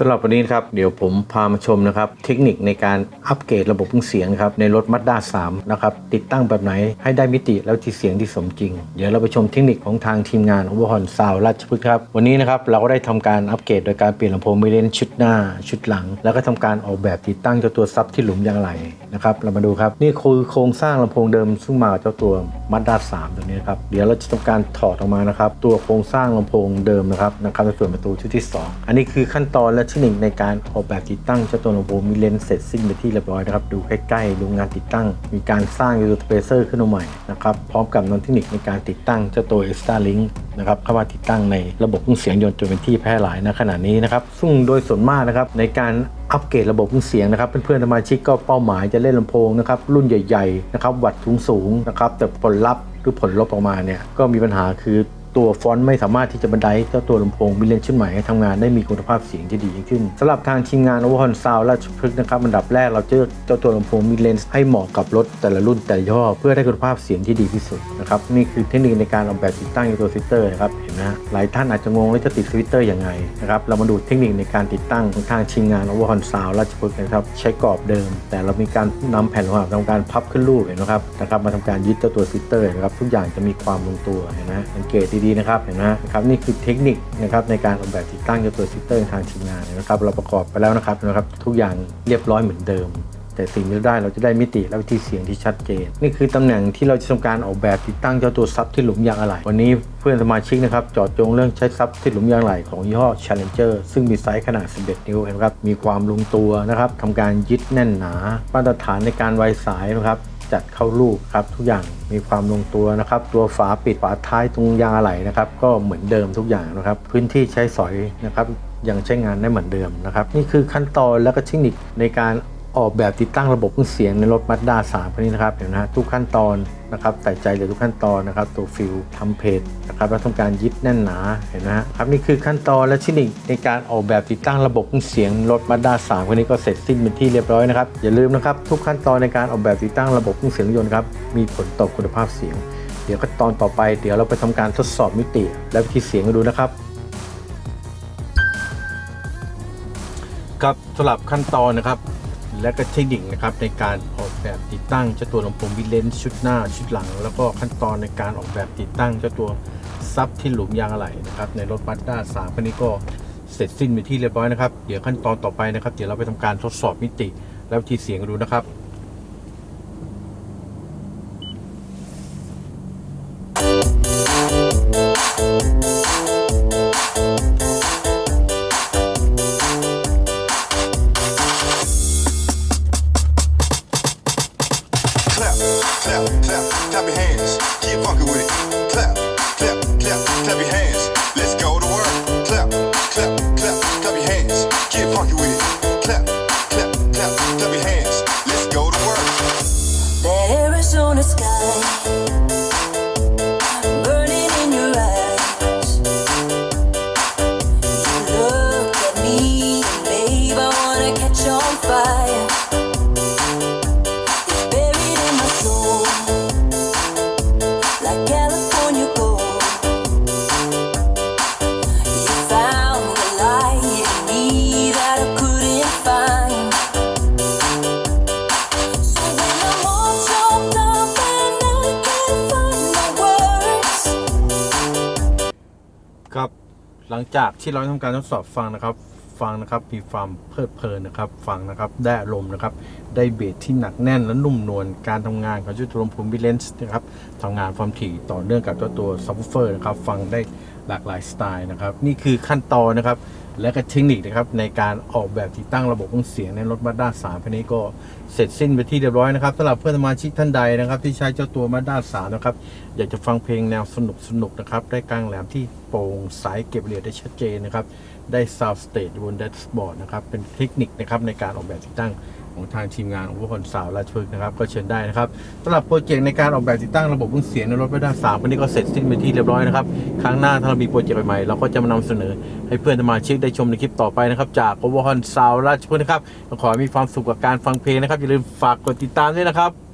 สำหรับวันนี้นะครับเดี๋ยวผมพามาชมนะครับเทคนิคในการอัปเกรดระบบเครื่องเสียงครับในรถ Mazda 3นะครับติดตั้งแบบไหนให้ได้มิติแล้วที่เสียงที่สมจริง เดี๋ยวเราไปชมเทคนิคของทางทีมงานอุปกรณ์ซาวราชพฤกษ์ครับวันนี้นะครับเราก็ได้ทำการอัปเกรดโดยการเปลี่ยนลำโพงมิเลนชุดหน้าชุดหลัง แล้วก็ทำการออกแบบติดตั้งเจ้าตัวซับที่หลุมยางไหล นะครับเรามาดูครับนี่คือโครงสร้างลำโพงเดิมซึ่งมาเจ้าตัว Mazda 3ตัวนี้ครับเดี๋ยวเราจะทำการถอดออกมานะครับตัวโครงสร้างลำโพงเดิมนะครับนะครับในส่วนประตูชุดที่สองอันนี้คือขั้นตอนและเทคนิคในการออกแบบติดตั้งเจ้าตัวลำโพงมีเลนเสร็จสิ้นไปที่เรียบร้อยนะครับดูใกล้ๆดูงานติดตั้ง มีการสร้างยูทูเปเซอร์ขึ้นมาใหม่นะครับพร้อมกับนำเทคนิคในการติดตั้งเจ้าตัว Extra Link นะครับเข้ามาติดตั้งในระบบเครื่องเสียงยนต์จนเป็นที่แพร่หลายณขณะนี้นะครับซึ่งโดยส่วนมากนะครับในการอัปเกรดระบบเสียงนะครับ เพื่อนๆสมาชิกก็เป้าหมายจะเล่นลำโพงนะครับ รุ่นใหญ่ๆนะครับวัตต์สูงๆนะครับแต่ผลลัพธ์หรือผลลบออกมาเนี่ยก็มีปัญหาคือ ตัวฟอนต์ไม่สามารถที่จะบันไดเจ้าตัวลำโพงมิเลนชุดใหม่ให้ทำงานได้มีคุณภาพเสียงที่ดียิ่งขึ้นสำหรับทางทีมงานโอเวอร์ฮอนซาวราชพฤกษ์นะครับอันดับแรกเราจอเจ้าตัวลำโพงมิเลนให้เหมาะกับรถแต่ละรุ่นแต่ละย่อเพื่อได้คุณภาพเสียงที่ดีที่สุดนะครับนี่คือเทคนิคในการออกแบบติดตั้งตัวฟิลเตอร์นะครับเห็นไหมฮะหลายท่านอาจจะงงว่าจะติดฟิลเตอร์ยังไงนะครับเรามาดูเทคนิคในการติดตั้งของทางทีมงานโอเวอร์ฮอนซาวราชพฤกษ์นะครับใช้กรอบเดิม แต่เรามีการนำแผ่นโลหะทำการพับขึ้นรูปเห็นไหมครับนะครับมาทำการยึดเจ้าตัวฟิลเตอร์นะครับทุกอย่างจะมีความลงตัวเห็นไหมสังเกตดีๆนะครับเห็นไหมครับนี่คือเทคนิคนะครับในการออกแบบติดตั้งเจ้าตัวฟิลเตอร์ทางทีมงานนะครับ เราประกอบไปแล้วนะครับนะครับทุกอย่างเรียบร้อยเหมือนเดิม แต่สิ่งที่ได้เราจะได้มิติและวิธีเสียงที่ชัดเจน นี่คือตำแหน่งที่เราจะทำการออกแบบติดตั้งเจ้าตัวซับที่หลุมยางอะไหล่วันนี้เพื่อนสมาชิกนะครับจอดจงเรื่องใช้ซับที่หลุมยางอะไหล่ของยี่ห้อ Challenger ซึ่งมีไซส์ขนาด 11 นิ้วนะครับมีความลงตัวนะครับทำการยึดแน่นหนามาตรฐานในการไวสายนะครับ จัดเข้าลูกครับทุกอย่างมีความลงตัวนะครับ ตัวฝาปิดฝาท้ายตรงยางอะไหล่นะครับก็เหมือนเดิมทุกอย่างนะครับ พื้นที่ใช้สอยนะครับยังใช้งานได้เหมือนเดิมนะครับ นี่คือขั้นตอนและก็เทคนิคในการ ออกแบบติดตั้งระบบเครื่องเสียงในรถมาสด้า3คันนี้นะครับเห็นนะฮะทุกขั้นตอนนะครับใส่ใจเลยทุกขั้นตอนนะครับ ตัวฟิลทำเพจนะครับแล้วทำการยึดแน่นหนาเห็นนะฮะครับนี่คือขั้นตอนและเทคนิคในการออกแบบติดตั้งระบบเครื่องเสียงรถมาสด้า3คันนี้ก็เสร็จสิ้นเป็นที่เรียบร้อยนะครับอย่าลืมนะครับทุกขั้นตอนในการออกแบบติดตั้งระบบเครื่องเสียงรถยนต์ครับมีผลต่อคุณภาพเสียง เดี๋ยวขั้นตอนต่อไปเดี๋ยวเราไปทำการทดสอบมิติ และวิธีเสียงกันดูนะครับครับสำหรับขั้นตอนนะครับ และก็เทคนิคนะครับในการออกแบบติดตั้งเจ้าตัวลำโพงวิเลนชุดหน้าชุดหลัง แล้วก็ขั้นตอนในการออกแบบติดตั้งเจ้าตัวซับที่หลุมยางอะไหล่นะครับในรถบัสด้าสามคันนี้ก็เสร็จสิ้นไปที่เรียบร้อยนะครับ เดี๋ยวขั้นตอนต่อไปนะครับ เดี๋ยวเราไปทำการทดสอบมิติ และวิธีเสียงกันดูนะครับ Clap, clap, clap, your hands. Keep funkin' with it. Clap, clap, clap, clap your hands. Let's go to work. Clap, clap, clap, clap your hands. Keep funkin' with it. Clap, clap, clap, clap your hands. Let's go to work. That Arizona sky burning in หลังจากที่เราทำการทดสอบฟังนะครับ ฟังนะครับ มีความเพลิดเพลินนะครับ ฟังนะครับ ได้อารมณ์นะครับ ได้เบสที่หนักแน่นและนุ่มนวล การทำงานของชุดลมพูมิเลนส์นะครับทำงานความถี่ต่อเนื่องกับตัวตัวซับวูเฟอร์นะครับ ฟังได้หลากหลายสไตล์นะครับ นี่คือขั้นตอนนะครับ และก็เทคนิคนะครับในการออกแบบติดตั้งระบบเครื่องเสียงในรถมาด้า3คันนี้ก็เสร็จสิ้นไปที่เรียบร้อยนะครับสำหรับเพื่อนสมาชิกท่านใดนะครับ ที่ใช้เจ้าตัวมาด้า3นะครับ อยากจะฟังเพลงแนวสนุกสนุกนะครับ ได้กลางแหลมที่โปร่งใสเก็บรายละเอียดได้ชัดเจนนะครับ ได้ซาว d สเตจบนแดชบอร์ดนะครับ เป็นเทคนิคนะครับในการออกแบบติดตั้งของทางทีมงานของผู้คนสาวราชพฤกษ์นะครับ ก็เชิญได้นะครับสำหรับโปรเจกต์ในการออกแบบติดตั้งระบบเครื่องเสียงในรถมาด้า3วันนี้ก็เสร็จสิ้นไปที่เรียบร้อยนะครับ ครั้งหน้าถ้าเรามีโปรเจกต์ใหม่ๆเราก็จะมานำเสนอให้เพื่อนสมาชิกได้ชมในคลิปต่อไปนะครับ จากโอเวอร์ฮอนซาวราชพฤกษ์นะครับขอให้มีความสุขกับการฟังเพลงนะครับอย่าลืมฝากกดติดตามด้วยนะครับ